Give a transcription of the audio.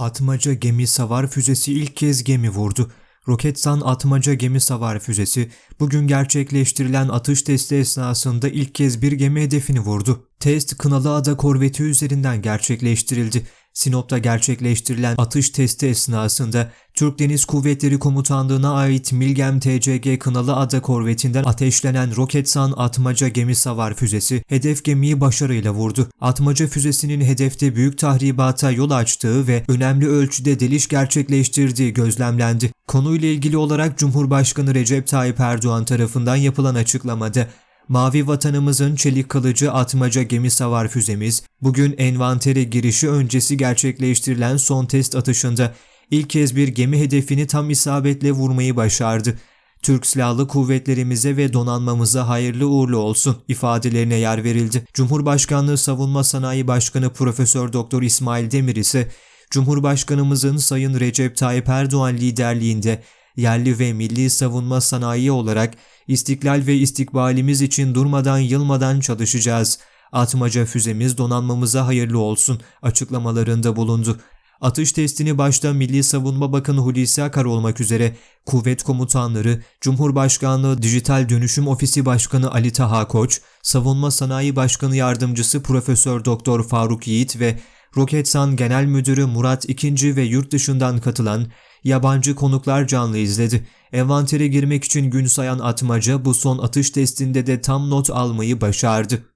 Atmaca gemi savar füzesi ilk kez gemi vurdu. Roketsan atmaca gemi savar füzesi bugün gerçekleştirilen atış testi esnasında ilk kez bir gemi hedefini vurdu. Test Kınalıada korveti üzerinden gerçekleştirildi. Sinop'ta gerçekleştirilen atış testi esnasında Türk Deniz Kuvvetleri Komutanlığı'na ait Milgem TCG Kınalıada korvetinden ateşlenen Roketsan atmaca gemi savar füzesi hedef gemiyi başarıyla vurdu. Atmaca füzesinin hedefte büyük tahribata yol açtığı ve önemli ölçüde deliş gerçekleştirdiği gözlemlendi. Konuyla ilgili olarak Cumhurbaşkanı Recep Tayyip Erdoğan tarafından yapılan açıklamada Mavi vatanımızın çelik kılıcı atmaca gemi savar füzemiz, bugün envantere girişi öncesi gerçekleştirilen son test atışında ilk kez bir gemi hedefini tam isabetle vurmayı başardı. Türk Silahlı Kuvvetlerimize ve donanmamıza hayırlı uğurlu olsun ifadelerine yer verildi. Cumhurbaşkanlığı Savunma Sanayi Başkanı Profesör Doktor İsmail Demir ise Cumhurbaşkanımızın Sayın Recep Tayyip Erdoğan liderliğinde yerli ve milli savunma sanayi olarak istiklal ve istikbalimiz için durmadan yılmadan çalışacağız. Atmaca füzemiz donanmamıza hayırlı olsun açıklamalarında bulundu. Atış testini başta Milli Savunma Bakanı Hulusi Akar olmak üzere kuvvet komutanları, Cumhurbaşkanlığı Dijital Dönüşüm Ofisi Başkanı Ali Taha Koç, Savunma Sanayi Başkanı Yardımcısı Profesör Doktor Faruk Yiğit ve Roketsan Genel Müdürü Murat İkinci ve yurt dışından katılan yabancı konuklar canlı izledi. Envantere girmek için gün sayan atmaca bu son atış testinde de tam not almayı başardı.